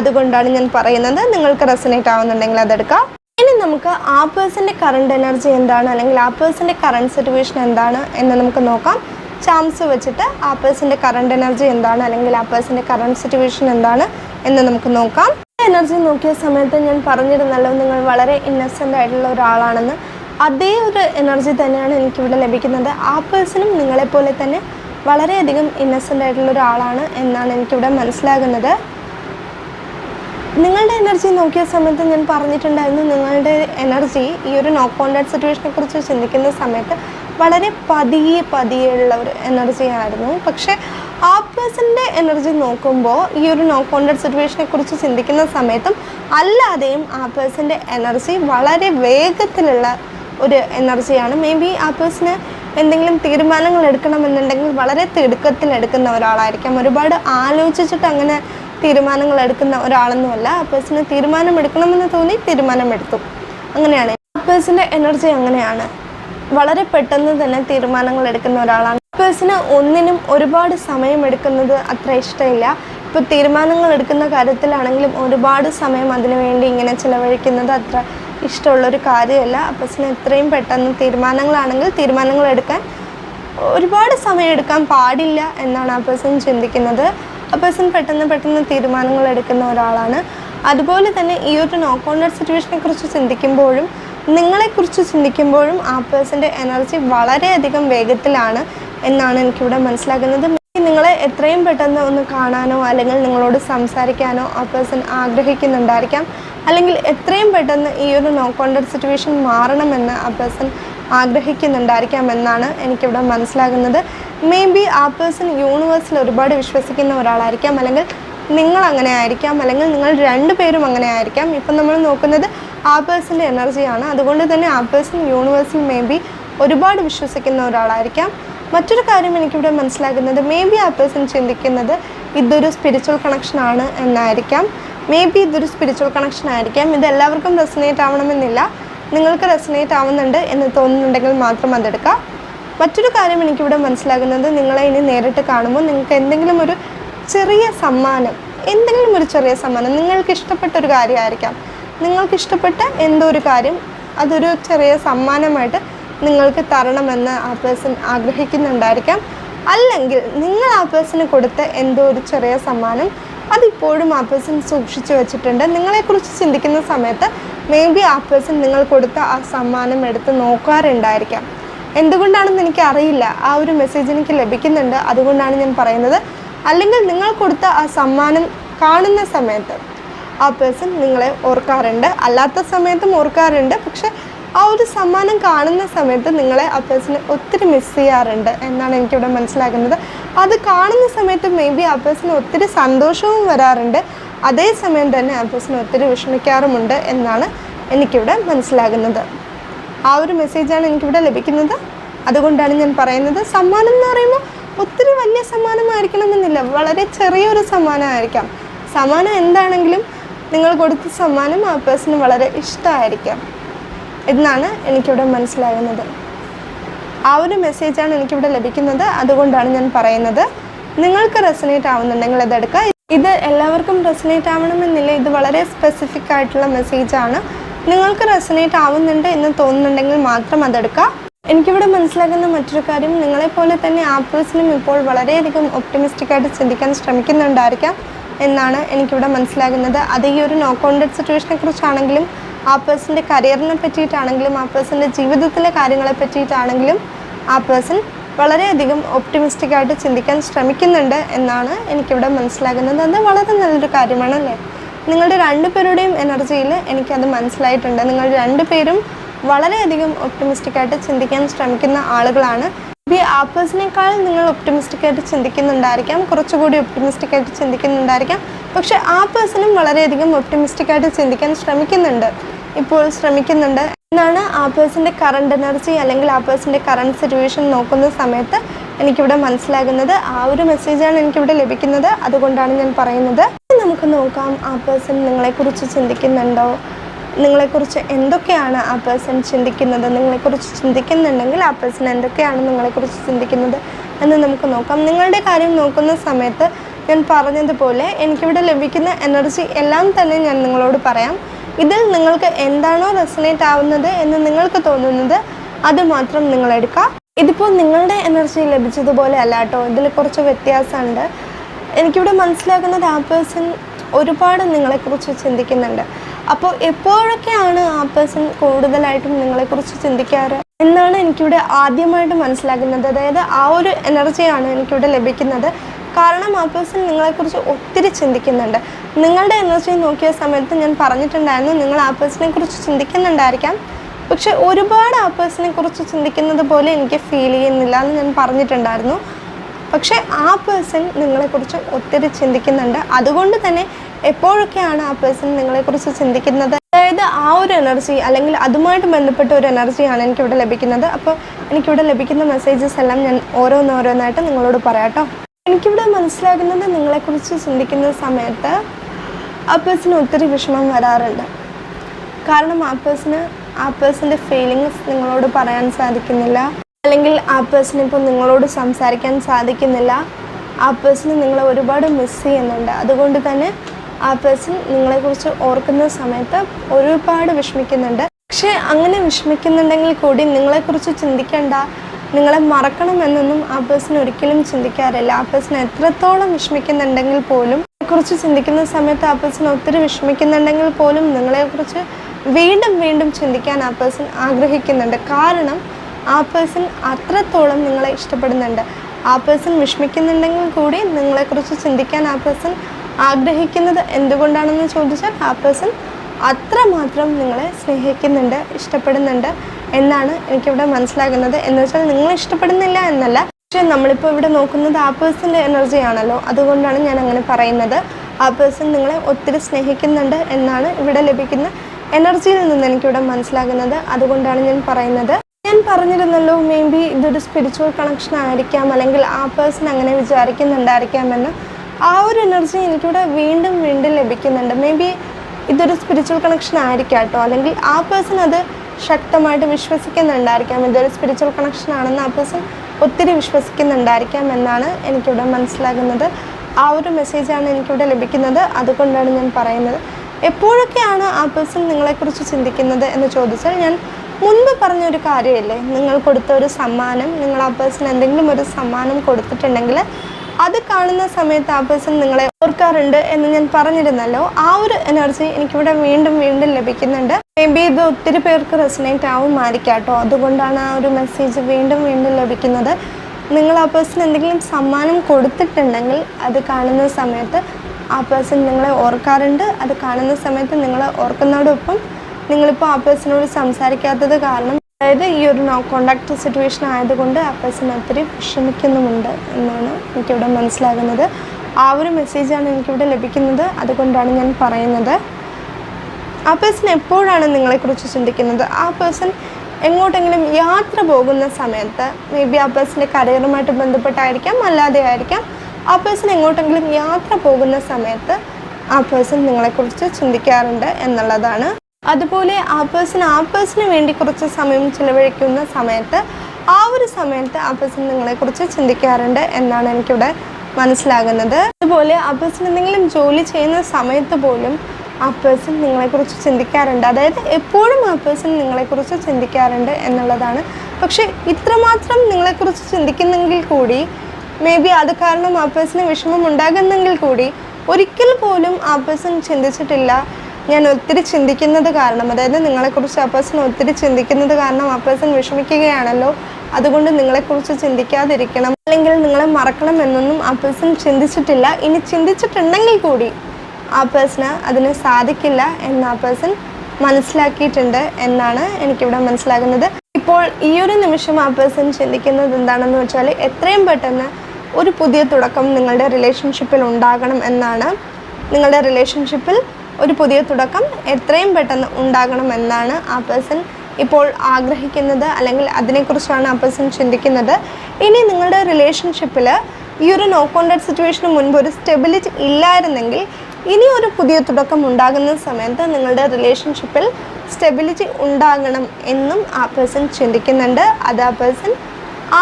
അതുകൊണ്ടാണ് ഞാൻ പറയുന്നത് നിങ്ങൾക്ക് റെസനേറ്റ് ആവുന്നുണ്ടെങ്കിൽ അതെടുക്കാം. ഇനി നമുക്ക് ആ പേഴ്സന്റെ കറണ്ട് എനർജി എന്താണ്? അല്ലെങ്കിൽ ആ പേഴ്സന്റെ കറണ്ട് സിറ്റുവേഷൻ എന്താണ്? എന്ന് നമുക്ക് നോക്കാം. ചാംസ് വെച്ചിട്ട് ആ പേഴ്സന്റെ കറണ്ട് എനർജി എന്താണ്? അല്ലെങ്കിൽ ആ പേഴ്സന്റെ കറണ്ട് സിറ്റുവേഷൻ എന്താണ്? എന്ന് നമുക്ക് നോക്കാം. എനർജി നോക്കിയ സമയത്ത് ഞാൻ പറഞ്ഞിരുന്നല്ലോ നിങ്ങൾ വളരെ ഇന്നസെന്റ് ആയിട്ടുള്ള ഒരാളാണെന്ന്. അതേ ഒരു എനർജി തന്നെയാണ് എനിക്കിവിടെ ലഭിക്കുന്നത്. ആ പേഴ്സണും നിങ്ങളെപ്പോലെ തന്നെ വളരെയധികം ഇന്നസെന്റ് ആയിട്ടുള്ള ഒരാളാണ് എന്നാണ് എനിക്കിവിടെ മനസ്സിലാകുന്നത്. നിങ്ങളുടെ എനർജി നോക്കിയ സമയത്ത് ഞാൻ പറഞ്ഞിട്ടുണ്ടായിരുന്നു നിങ്ങളുടെ എനർജി ഈ ഒരു നോ കോൺടാക്ട് സിറ്റുവേഷനെ കുറിച്ച് ചിന്തിക്കുന്ന സമയത്ത് വളരെ പതിയെ പതിയെ ഉള്ള ഒരു എനർജി ആയിരുന്നു. പക്ഷേ ആ പേഴ്സന്റെ എനർജി നോക്കുമ്പോൾ ഈ ഒരു നോ കോൺടാക്ട് സിറ്റുവേഷനെ കുറിച്ച് ചിന്തിക്കുന്ന സമയത്തും അല്ലാതെയും ആ പേഴ്സന്റെ എനർജി വളരെ വേഗത്തിലുള്ള ഒരു എനർജിയാണ് മേ ബി ആ പേഴ്സണ് എന്തെങ്കിലും തീരുമാനങ്ങൾ എടുക്കണമെന്നുണ്ടെങ്കിൽ വളരെ തിടുക്കത്തിൽ എടുക്കുന്ന ഒരാളായിരിക്കാം. ഒരുപാട് ആലോചിച്ചിട്ട് അങ്ങനെ തീരുമാനങ്ങൾ എടുക്കുന്ന ഒരാളൊന്നുമല്ല. ആ പേഴ്സണ് തീരുമാനം എടുക്കണമെന്ന് തോന്നി തീരുമാനമെടുത്തു. അങ്ങനെയാണ്. ആ പേഴ്സന്റെ എനർജി അങ്ങനെയാണ്. വളരെ പെട്ടെന്ന് തന്നെ തീരുമാനങ്ങൾ എടുക്കുന്ന ഒരാളാണ്. ആ പേഴ്സണ് ഒന്നിനും ഒരുപാട് സമയം എടുക്കുന്നത് അത്ര ഇഷ്ടമില്ല. ഇപ്പോൾ തീരുമാനങ്ങൾ എടുക്കുന്ന കാര്യത്തിലാണെങ്കിലും ഒരുപാട് സമയം അതിനുവേണ്ടി ഇങ്ങനെ ചിലവഴിക്കുന്നത് അത്ര ഇഷ്ടമുള്ളൊരു കാര്യമല്ല. പേഴ്സണ് എത്രയും പെട്ടെന്ന് തീരുമാനങ്ങളാണെങ്കിൽ തീരുമാനങ്ങൾ എടുക്കാൻ ഒരുപാട് സമയം എടുക്കാൻ പാടില്ല എന്നാണ് ആ പേഴ്സൺ ചിന്തിക്കുന്നത്. ആ പേഴ്സൺ പെട്ടെന്ന് പെട്ടെന്ന് തീരുമാനങ്ങൾ എടുക്കുന്ന ഒരാളാണ്. അതുപോലെ തന്നെ ഈ ഒരു നോ കോണ്ടാക്ട് സിറ്റുവേഷനെ കുറിച്ച് ചിന്തിക്കുമ്പോഴും നിങ്ങളെക്കുറിച്ച് ചിന്തിക്കുമ്പോഴും ആ പേഴ്സന്റെ എനർജി വളരെയധികം വേഗത്തിലാണ് എന്നാണ് എനിക്കിവിടെ മനസ്സിലാകുന്നത്. നിങ്ങളെ എത്രയും പെട്ടെന്ന് ഒന്ന് കാണാനോ അല്ലെങ്കിൽ നിങ്ങളോട് സംസാരിക്കാനോ ആ പേഴ്സൺ ആഗ്രഹിക്കുന്നുണ്ടായിരിക്കാം. അല്ലെങ്കിൽ എത്രയും പെട്ടെന്ന് ഈ ഒരു നോ കോണ്ടാക്ട് സിറ്റുവേഷൻ മാറണമെന്ന് ആ പേഴ്സൺ ആഗ്രഹിക്കുന്നുണ്ടായിരിക്കാം എന്നാണ് എനിക്കിവിടെ മനസ്സിലാകുന്നത്. മേ ബി ആ പേഴ്സൺ യൂണിവേഴ്സിൽ ഒരുപാട് വിശ്വസിക്കുന്ന ഒരാളായിരിക്കാം. അല്ലെങ്കിൽ നിങ്ങൾ അങ്ങനെ ആയിരിക്കാം. അല്ലെങ്കിൽ നിങ്ങൾ രണ്ടുപേരും അങ്ങനെ ആയിരിക്കാം. ഇപ്പം നമ്മൾ നോക്കുന്നത് ആ പേഴ്സന്റെ എനർജിയാണ് അതുകൊണ്ട് തന്നെ ആ പേഴ്സൺ യൂണിവേഴ്സിൽ മേ ബി ഒരുപാട് വിശ്വസിക്കുന്ന ഒരാളായിരിക്കാം. മറ്റൊരു കാര്യം എനിക്കിവിടെ മനസ്സിലാകുന്നത് മേ ബി ആ പേഴ്സൺ ചിന്തിക്കുന്നത് ഇതൊരു സ്പിരിച്വൽ കണക്ഷൻ ആണ് എന്നായിരിക്കാം. മേ ബി ഇതൊരു സ്പിരിച്വൽ കണക്ഷൻ ആയിരിക്കാം. ഇത് എല്ലാവർക്കും റെസനേറ്റ് ആവണമെന്നില്ല. നിങ്ങൾക്ക് റെസനേറ്റ് ആവുന്നുണ്ട് എന്ന് തോന്നുന്നുണ്ടെങ്കിൽ മാത്രം അതെടുക്കാം മറ്റൊരു കാര്യം എനിക്കിവിടെ മനസ്സിലാകുന്നത് നിങ്ങളെ ഇനി നേരിട്ട് കാണുമ്പോൾ നിങ്ങൾക്ക് എന്തെങ്കിലും ഒരു ചെറിയ സമ്മാനം എന്തെങ്കിലും ഒരു ചെറിയ സമ്മാനം നിങ്ങൾക്ക് ഇഷ്ടപ്പെട്ട ഒരു കാര്യമായിരിക്കാം. നിങ്ങൾക്ക് ഇഷ്ടപ്പെട്ട എന്തോ ഒരു കാര്യം അതൊരു ചെറിയ സമ്മാനമായിട്ട് നിങ്ങൾക്ക് തരണമെന്ന് ആ പേഴ്സൺ ആഗ്രഹിക്കുന്നുണ്ടായിരിക്കാം. അല്ലെങ്കിൽ നിങ്ങൾ ആ പേഴ്സണ് കൊടുത്ത എന്തോ ഒരു ചെറിയ സമ്മാനം അതിപ്പോഴും ആ പേഴ്സൺ സൂക്ഷിച്ചു വെച്ചിട്ടുണ്ട്. നിങ്ങളെക്കുറിച്ച് ചിന്തിക്കുന്ന സമയത്ത് മേ ബി ആ പേഴ്സൺ നിങ്ങൾ കൊടുത്ത ആ സമ്മാനം എടുത്ത് നോക്കാറുണ്ടായിരിക്കാം. എന്തുകൊണ്ടാണെന്ന് എനിക്ക് അറിയില്ല ആ ഒരു മെസ്സേജ് എനിക്ക് ലഭിക്കുന്നുണ്ട്. അതുകൊണ്ടാണ് ഞാൻ പറയുന്നത്. അല്ലെങ്കിൽ നിങ്ങൾ കൊടുത്ത ആ സമ്മാനം കാണുന്ന സമയത്ത് ആ പേഴ്സൺ നിങ്ങളെ ഓർക്കാറുണ്ട്. അല്ലാത്ത സമയത്തും ഓർക്കാറുണ്ട്. പക്ഷെ ആ ഒരു സമ്മാനം കാണുന്ന സമയത്ത് നിങ്ങളെ ആ പേഴ്സണെ ഒത്തിരി മിസ് ചെയ്യാറുണ്ട് എന്നാണ് എനിക്കിവിടെ മനസ്സിലാക്കുന്നത് അത് കാണുന്ന സമയത്ത് മേ ബി ആ പേഴ്സണ് ഒത്തിരി സന്തോഷവും വരാറുണ്ട്. അതേസമയം തന്നെ ആ പേഴ്സൺ ഒത്തിരി വിഷമിക്കാറുമുണ്ട് എന്നാണ് എനിക്കിവിടെ മനസ്സിലാകുന്നത്. ആ ഒരു മെസ്സേജാണ് എനിക്കിവിടെ ലഭിക്കുന്നത്. അതുകൊണ്ടാണ് ഞാൻ പറയുന്നത്. സമ്മാനം എന്ന് പറയുമ്പോൾ ഒത്തിരി വലിയ സമ്മാനമായിരിക്കണമെന്നില്ല. വളരെ ചെറിയൊരു സമ്മാനമായിരിക്കാം. സമ്മാനം എന്താണെങ്കിലും നിങ്ങൾ കൊടുത്ത സമ്മാനം ആ പേഴ്സണ് വളരെ ഇഷ്ടമായിരിക്കാം. എന്നാണ് എനിക്കിവിടെ മനസ്സിലാകുന്നത്. ആ ഒരു മെസ്സേജാണ് എനിക്കിവിടെ ലഭിക്കുന്നത്. അതുകൊണ്ടാണ് ഞാൻ പറയുന്നത്. നിങ്ങൾക്ക് റെസനേറ്റ് ആവുന്നുണ്ടെങ്കിൽ അതെടുക്കുക ഇത് എല്ലാവർക്കും റെസനേറ്റ് ആവണമെന്നില്ല. ഇത് വളരെ സ്പെസിഫിക് ആയിട്ടുള്ള മെസ്സേജാണ് നിങ്ങൾക്ക് റെസനേറ്റ് ആവുന്നുണ്ട് എന്ന് തോന്നുന്നുണ്ടെങ്കിൽ മാത്രം അതെടുക്കുക. എനിക്കിവിടെ മനസ്സിലാക്കുന്ന മറ്റൊരു കാര്യം നിങ്ങളെപ്പോലെ തന്നെ ആപ്പിൾസിനും ഇപ്പോൾ വളരെയധികം ഒപ്റ്റിമിസ്റ്റിക് ആയിട്ട് ചിന്തിക്കാൻ ശ്രമിക്കുന്നുണ്ടായിരിക്കാം എന്നാണ് എനിക്കിവിടെ മനസ്സിലാകുന്നത്. അത് ഈ ഒരു നോ കോണ്ടഡ് സിറ്റുവേഷനെ കുറിച്ചാണെങ്കിലും ആ കരിയറിനെ പറ്റിയിട്ടാണെങ്കിലും ആ ജീവിതത്തിലെ കാര്യങ്ങളെ പറ്റിയിട്ടാണെങ്കിലും ആ പേഴ്സൺ വളരെയധികം ഒപ്റ്റിമിസ്റ്റിക് ആയിട്ട് ചിന്തിക്കാൻ ശ്രമിക്കുന്നുണ്ട് എന്നാണ് എനിക്കിവിടെ മനസ്സിലാകുന്നത്. അത് വളരെ നല്ലൊരു കാര്യമാണല്ലേ? നിങ്ങളുടെ രണ്ടുപേരുടെയും എനർജിയിൽ എനിക്കത് മനസ്സിലായിട്ടുണ്ട്. നിങ്ങൾ രണ്ടുപേരും വളരെയധികം ഒപ്റ്റിമിസ്റ്റിക് ആയിട്ട് ചിന്തിക്കാൻ ശ്രമിക്കുന്ന ആളുകളാണ്. ബി ആ പേഴ്സണേക്കാൾ നിങ്ങൾ ഒപ്റ്റിമിസ്റ്റിക് ആയിട്ട് ചിന്തിക്കുന്നുണ്ടായിരിക്കാം. കുറച്ചുകൂടി ഒപ്റ്റിമിസ്റ്റിക് ആയിട്ട് ചിന്തിക്കുന്നുണ്ടായിരിക്കാം. പക്ഷെ ആ പേഴ്സണും വളരെയധികം ഒപ്റ്റിമിസ്റ്റിക് ആയിട്ട് ചിന്തിക്കാൻ ശ്രമിക്കുന്നുണ്ട്. ഇപ്പോൾ ശ്രമിക്കുന്നുണ്ട്. എന്നാണ് ആ പേഴ്സന്റെ കറണ്ട് എനർജി അല്ലെങ്കിൽ ആ പേഴ്സന്റെ കറണ്ട് സിറ്റുവേഷൻ നോക്കുന്ന സമയത്ത് എനിക്കിവിടെ മനസ്സിലാകുന്നത് ആ ഒരു മെസ്സേജാണ് എനിക്കിവിടെ ലഭിക്കുന്നത്. അതുകൊണ്ടാണ് ഞാൻ പറയുന്നത്. നമുക്ക് നോക്കാം ആ പേഴ്സൺ നിങ്ങളെക്കുറിച്ച് ചിന്തിക്കുന്നുണ്ടോ? നിങ്ങളെക്കുറിച്ച് എന്തൊക്കെയാണ് ആ പേഴ്സൺ ചിന്തിക്കുന്നത്? നിങ്ങളെക്കുറിച്ച് ചിന്തിക്കുന്നുണ്ടെങ്കിൽ ആ പേഴ്സൺ എന്തൊക്കെയാണ് നിങ്ങളെക്കുറിച്ച് ചിന്തിക്കുന്നത് എന്ന് നമുക്ക് നോക്കാം. നിങ്ങളുടെ കാര്യം നോക്കുന്ന സമയത്ത് ഞാൻ പറഞ്ഞതുപോലെ എനിക്കിവിടെ ലഭിക്കുന്ന എനർജി എല്ലാം തന്നെ ഞാൻ നിങ്ങളോട് പറയാം. ഇതിൽ നിങ്ങൾക്ക് എന്താണോ റെസനേറ്റ് ആവുന്നത് എന്ന് നിങ്ങൾക്ക് തോന്നുന്നത് അത് മാത്രം നിങ്ങൾ എടുക്കുക ഇതിപ്പോൾ നിങ്ങളുടെ എനർജി ലഭിച്ചതുപോലെ അല്ല കേട്ടോ. ഇതിൽ കുറച്ച് വ്യത്യാസമുണ്ട്. എനിക്കിവിടെ മനസ്സിലാക്കുന്നത് ആ പേഴ്സൺ ഒരുപാട് നിങ്ങളെക്കുറിച്ച് ചിന്തിക്കുന്നുണ്ട്. അപ്പോൾ എപ്പോഴൊക്കെയാണ് ആ പേഴ്സൺ കൂടുതലായിട്ടും നിങ്ങളെക്കുറിച്ച് ചിന്തിക്കാറ്? എന്നാണ് എനിക്കിവിടെ ആദ്യമായിട്ട് മനസ്സിലാക്കുന്നത്. അതായത് ആ ഒരു എനർജിയാണ് എനിക്കിവിടെ ലഭിക്കുന്നത്. കാരണം ആ പേഴ്സൺ നിങ്ങളെക്കുറിച്ച് ഒത്തിരി ചിന്തിക്കുന്നുണ്ട്. നിങ്ങളുടെ എനർജി നോക്കിയ സമയത്ത് ഞാൻ പറഞ്ഞിട്ടുണ്ടായിരുന്നു നിങ്ങൾ ആ പേഴ്സണെ കുറിച്ച് ചിന്തിക്കുന്നുണ്ടായിരിക്കാം. പക്ഷെ ഒരുപാട് ആ പേഴ്സണെ കുറിച്ച് ചിന്തിക്കുന്നത് പോലെ എനിക്ക് ഫീൽ ചെയ്യുന്നില്ല എന്ന് ഞാൻ പറഞ്ഞിട്ടുണ്ടായിരുന്നു. പക്ഷേ ആ പേഴ്സൺ നിങ്ങളെക്കുറിച്ച് ഒത്തിരി ചിന്തിക്കുന്നുണ്ട്. അതുകൊണ്ട് തന്നെ എപ്പോഴൊക്കെയാണ് ആ പേഴ്സൺ നിങ്ങളെക്കുറിച്ച് ചിന്തിക്കുന്നത്? അതായത് ആ ഒരു എനർജി അല്ലെങ്കിൽ അതുമായിട്ട് ബന്ധപ്പെട്ട ഒരു എനർജിയാണ് എനിക്കിവിടെ ലഭിക്കുന്നത്. അപ്പോൾ എനിക്കിവിടെ ലഭിക്കുന്ന മെസ്സേജസ് എല്ലാം ഞാൻ ഓരോന്നോരോന്നായിട്ട് നിങ്ങളോട് പറയാട്ടോ. എനിക്കിവിടെ മനസ്സിലാകുന്നത് നിങ്ങളെക്കുറിച്ച് ചിന്തിക്കുന്ന സമയത്ത് ആ പേഴ്സണ് ഒത്തിരി വിഷമം വരാറുണ്ട്. കാരണം ആ പേഴ്സണ് ആ പേഴ്സന്റെ ഫീലിങ്സ് നിങ്ങളോട് പറയാൻ സാധിക്കുന്നില്ല? അല്ലെങ്കിൽ ആ പേഴ്സൺ ഇപ്പോൾ നിങ്ങളോട് സംസാരിക്കാൻ സാധിക്കുന്നില്ല? ആ പേഴ്സൺ നിങ്ങളെ ഒരുപാട് മിസ് ചെയ്യുന്നുണ്ട്. അതുകൊണ്ട് തന്നെ ആ പേഴ്സൺ നിങ്ങളെക്കുറിച്ച് ഓർക്കുന്ന സമയത്ത് ഒരുപാട് വിഷമിക്കുന്നുണ്ട്. പക്ഷേ അങ്ങനെ വിഷമിക്കുന്നുണ്ടെങ്കിൽ കൂടി നിങ്ങളെക്കുറിച്ച് ചിന്തിക്കേണ്ട. നിങ്ങളെ മറക്കണമെന്നൊന്നും ആ പേഴ്സൺ ഒരിക്കലും ചിന്തിക്കാറില്ല. ആ പേഴ്സൺ എത്രത്തോളം വിഷമിക്കുന്നുണ്ടെങ്കിൽ പോലും കുറിച്ച് ചിന്തിക്കുന്ന സമയത്ത് ആ പേഴ്സൺ ഒത്തിരി വിഷമിക്കുന്നുണ്ടെങ്കിൽ പോലും നിങ്ങളെക്കുറിച്ച് വീണ്ടും വീണ്ടും ചിന്തിക്കാൻ ആ പേഴ്സൺ ആഗ്രഹിക്കുന്നുണ്ട്. കാരണം ആ പേഴ്സൺ അത്രത്തോളം നിങ്ങളെ ഇഷ്ടപ്പെടുന്നുണ്ട്. ആ പേഴ്സൺ വിഷമിക്കുന്നുണ്ടെങ്കിൽ കൂടി നിങ്ങളെക്കുറിച്ച് ചിന്തിക്കാൻ ആ പേഴ്സൺ ആഗ്രഹിക്കുന്നത് എന്തുകൊണ്ടാണെന്ന് ചോദിച്ചാൽ ആ പേഴ്സൺ അത്രമാത്രം നിങ്ങളെ സ്നേഹിക്കുന്നുണ്ട് ഇഷ്ടപ്പെടുന്നുണ്ട് എന്നാണ് എനിക്കിവിടെ മനസ്സിലാകുന്നത്. എന്ന് വെച്ചാൽ നിങ്ങൾ ഇഷ്ടപ്പെടുന്നില്ല എന്നല്ല. പക്ഷേ നമ്മളിപ്പോൾ ഇവിടെ നോക്കുന്നത് ആ പേഴ്സന്റെ എനർജി ആണല്ലോ. അതുകൊണ്ടാണ് ഞാൻ അങ്ങനെ പറയുന്നത്. ആ പേഴ്സൺ നിങ്ങളെ ഒത്തിരി സ്നേഹിക്കുന്നുണ്ട് എന്നാണ് ഇവിടെ ലഭിക്കുന്ന എനർജിയിൽ നിന്ന് എനിക്കിവിടെ മനസ്സിലാകുന്നത് അതുകൊണ്ടാണ് ഞാൻ പറയുന്നത്. ഞാൻ പറഞ്ഞിരുന്നല്ലോ മേ ബി ഇതൊരു സ്പിരിച്വൽ കണക്ഷൻ ആയിരിക്കാം അല്ലെങ്കിൽ ആ പേഴ്സൺ അങ്ങനെ വിചാരിക്കുന്നുണ്ടായിരിക്കാമെന്ന്. ആ ഒരു എനർജി എനിക്കിവിടെ വീണ്ടും വീണ്ടും ലഭിക്കുന്നുണ്ട്. മേ ബി ഇതൊരു സ്പിരിച്വൽ കണക്ഷൻ ആയിരിക്കാം കേട്ടോ അല്ലെങ്കിൽ ആ പേഴ്സൺ അത് ശക്തമായിട്ട് വിശ്വസിക്കുന്നുണ്ടായിരിക്കാം. ഇതൊരു സ്പിരിച്വൽ കണക്ഷൻ ആണെന്ന് ആ പേഴ്സൺ ഒത്തിരി വിശ്വസിക്കുന്നുണ്ടായിരിക്കാം എന്നാണ് എനിക്കിവിടെ മനസ്സിലാകുന്നത്. ആ ഒരു മെസ്സേജാണ് എനിക്കിവിടെ ലഭിക്കുന്നത്. അതുകൊണ്ടാണ് ഞാൻ പറയുന്നത്. എപ്പോഴൊക്കെയാണ് ആ പേഴ്സൺ നിങ്ങളെക്കുറിച്ച് ചിന്തിക്കുന്നത് എന്ന് ചോദിച്ചാൽ ഞാൻ മുൻപ് പറഞ്ഞൊരു കാര്യമില്ലേ? നിങ്ങൾ കൊടുത്ത ഒരു സമ്മാനം നിങ്ങൾ ആ പേഴ്സൺ എന്തെങ്കിലും ഒരു സമ്മാനം കൊടുത്തിട്ടുണ്ടെങ്കിൽ അത് കാണുന്ന സമയത്ത് ആ പേഴ്സൺ നിങ്ങളെ ഓർക്കാറുണ്ട് എന്ന് ഞാൻ പറഞ്ഞിരുന്നല്ലോ. ആ ഒരു എനർജി എനിക്കിവിടെ വീണ്ടും വീണ്ടും ലഭിക്കുന്നുണ്ട്. മേ ബി ഇത് ഒത്തിരി പേർക്ക് റെസിനേറ്റ് ആവുമായിരിക്കാം കേട്ടോ. അതുകൊണ്ടാണ് ആ ഒരു മെസ്സേജ് വീണ്ടും വീണ്ടും ലഭിക്കുന്നത്. നിങ്ങൾ ആ പേഴ്സൺ എന്തെങ്കിലും സമ്മാനം കൊടുത്തിട്ടുണ്ടെങ്കിൽ അത് കാണുന്ന സമയത്ത് ആ പേഴ്സൺ നിങ്ങളെ ഓർക്കാറുണ്ട്. അത് കാണുന്ന സമയത്ത് നിങ്ങൾ ഓർക്കുന്നതോടൊപ്പം നിങ്ങളിപ്പോൾ ആ പേഴ്സണോട് സംസാരിക്കാത്തത് കാരണം അതായത് ഈ ഒരു നോ കോണ്ടാക്ട് സിറ്റുവേഷൻ ആയതുകൊണ്ട് ആ പേഴ്സൺ ഒത്തിരി വിഷമിക്കുന്നുമുണ്ട് എന്നാണ് എനിക്കിവിടെ മനസ്സിലാകുന്നത്. ആ ഒരു മെസ്സേജാണ് എനിക്കിവിടെ ലഭിക്കുന്നത്. അതുകൊണ്ടാണ് ഞാൻ പറയുന്നത്. ആ പേഴ്സൺ എപ്പോഴാണ് നിങ്ങളെക്കുറിച്ച് ചിന്തിക്കുന്നത്? ആ പേഴ്സൺ എങ്ങോട്ടെങ്കിലും യാത്ര പോകുന്ന സമയത്ത് മേ ബി ആ പേഴ്സന്റെ കരിയറുമായിട്ട് ബന്ധപ്പെട്ടായിരിക്കാം അല്ലാതെ ആയിരിക്കാം ആ പേഴ്സൺ എങ്ങോട്ടെങ്കിലും യാത്ര പോകുന്ന സമയത്ത് ആ പേഴ്സൺ നിങ്ങളെക്കുറിച്ച് ചിന്തിക്കാറുണ്ട് എന്നുള്ളതാണ്. അതുപോലെ ആ പേഴ്സൺ ആ പേഴ്സണ് വേണ്ടി കുറച്ച് സമയം ചിലവഴിക്കുന്ന സമയത്ത് ആ ഒരു സമയത്ത് ആ പേഴ്സൺ നിങ്ങളെക്കുറിച്ച് ചിന്തിക്കാറുണ്ട് എന്നാണ് എനിക്കിവിടെ മനസ്സിലാകുന്നത്. അതുപോലെ ആ പേഴ്സൺ എന്തെങ്കിലും ജോലി ചെയ്യുന്ന സമയത്ത് പോലും ആ പേഴ്സൺ നിങ്ങളെക്കുറിച്ച് ചിന്തിക്കാറുണ്ട്. അതായത് എപ്പോഴും ആ പേഴ്സൺ നിങ്ങളെക്കുറിച്ച് ചിന്തിക്കാറുണ്ട് എന്നുള്ളതാണ്. പക്ഷേ ഇത്രമാത്രം നിങ്ങളെക്കുറിച്ച് ചിന്തിക്കുന്നെങ്കിൽ കൂടി മേ ബി അത് കാരണം ആ പേഴ്സണ് വിഷമം ഉണ്ടാകുന്നെങ്കിൽ കൂടി ഒരിക്കൽ പോലും ആ പേഴ്സൺ ചിന്തിച്ചിട്ടില്ല. ഞാൻ ഒത്തിരി ചിന്തിക്കുന്നത് കാരണം അതായത് നിങ്ങളെക്കുറിച്ച് ആ പേഴ്സൺ ഒത്തിരി ചിന്തിക്കുന്നത് കാരണം ആ പേഴ്സൺ വിഷമിക്കുകയാണല്ലോ. അതുകൊണ്ട് നിങ്ങളെക്കുറിച്ച് ചിന്തിക്കാതിരിക്കണം. അല്ലെങ്കിൽ നിങ്ങളെ മറക്കണം എന്നൊന്നും ആ പേഴ്സൺ ചിന്തിച്ചിട്ടില്ല. ഇനി ചിന്തിച്ചിട്ടുണ്ടെങ്കിൽ കൂടി ആ പേഴ്സണ് അതിന് സാധിക്കില്ല എന്ന് ആ പേഴ്സൺ മനസ്സിലാക്കിയിട്ടുണ്ട് എന്നാണ് എനിക്കിവിടെ മനസ്സിലാകുന്നത്. ഇപ്പോൾ ഈ ഒരു നിമിഷം ആ പേഴ്സൺ ചിന്തിക്കുന്നത് എന്താണെന്ന് വെച്ചാൽ എത്രയും പെട്ടെന്ന് ഒരു പുതിയ തുടക്കം നിങ്ങളുടെ റിലേഷൻഷിപ്പിൽ ഉണ്ടാകണം എന്നാണ്. നിങ്ങളുടെ റിലേഷൻഷിപ്പിൽ ഒരു പുതിയ തുടക്കം എത്രയും പെട്ടെന്ന് ഉണ്ടാകണം എന്നാണ് ആ പേഴ്സൺ ഇപ്പോൾ ആഗ്രഹിക്കുന്നത് അല്ലെങ്കിൽ അതിനെക്കുറിച്ചാണ് ആ പേഴ്സൺ ചിന്തിക്കുന്നത്. ഇനി നിങ്ങളുടെ റിലേഷൻഷിപ്പിൽ ഈ ഒരു നോ കോണ്ടാക്ട് സിറ്റുവേഷന് മുൻപ് ഒരു സ്റ്റെബിലിറ്റി ഇല്ലായിരുന്നെങ്കിൽ ഇനി ഒരു പുതിയ തുടക്കം ഉണ്ടാകുന്ന സമയത്ത് നിങ്ങളുടെ റിലേഷൻഷിപ്പിൽ സ്റ്റെബിലിറ്റി ഉണ്ടാകണം എന്നും ആ പേഴ്സൺ ചിന്തിക്കുന്നുണ്ട്. അത് ആ പേഴ്സൺ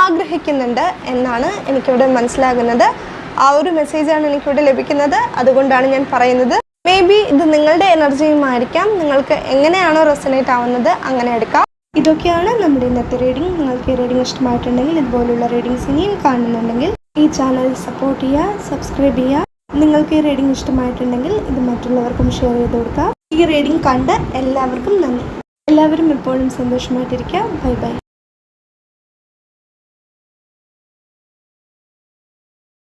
ആഗ്രഹിക്കുന്നുണ്ട് എന്നാണ് എനിക്കിവിടെ മനസ്സിലാകുന്നത്. ആ ഒരു മെസ്സേജാണ് എനിക്കിവിടെ ലഭിക്കുന്നത്. അതുകൊണ്ടാണ് ഞാൻ പറയുന്നത്. മേ ബി ഇത് നിങ്ങളുടെ എനർജിയുമായിരിക്കാം. നിങ്ങൾക്ക് എങ്ങനെയാണോ റെസനേറ്റ് ആവുന്നത് അങ്ങനെ എടുക്കാം. ഇതൊക്കെയാണ് നമ്മുടെ ഇന്നത്തെ റീഡിംഗ് നിങ്ങൾക്ക് ഈ റീഡിംഗ് ഇഷ്ടമായിട്ടുണ്ടെങ്കിൽ ഇതുപോലുള്ള റീഡിങ്സ് ഇനിയും കാണുന്നുണ്ടെങ്കിൽ ഈ ചാനൽ സപ്പോർട്ട് ചെയ്യുക സബ്സ്ക്രൈബ് ചെയ്യുക. നിങ്ങൾക്ക് ഈ റീഡിംഗ് ഇഷ്ടമായിട്ടുണ്ടെങ്കിൽ ഇത് മറ്റുള്ളവർക്കും ഷെയർ ചെയ്ത് കൊടുക്കുക. ഈ റീഡിംഗ് കണ്ട് എല്ലാവർക്കും നന്ദി. എല്ലാവരും എപ്പോഴും സന്തോഷമായിട്ടിരിക്കുക. Bye bye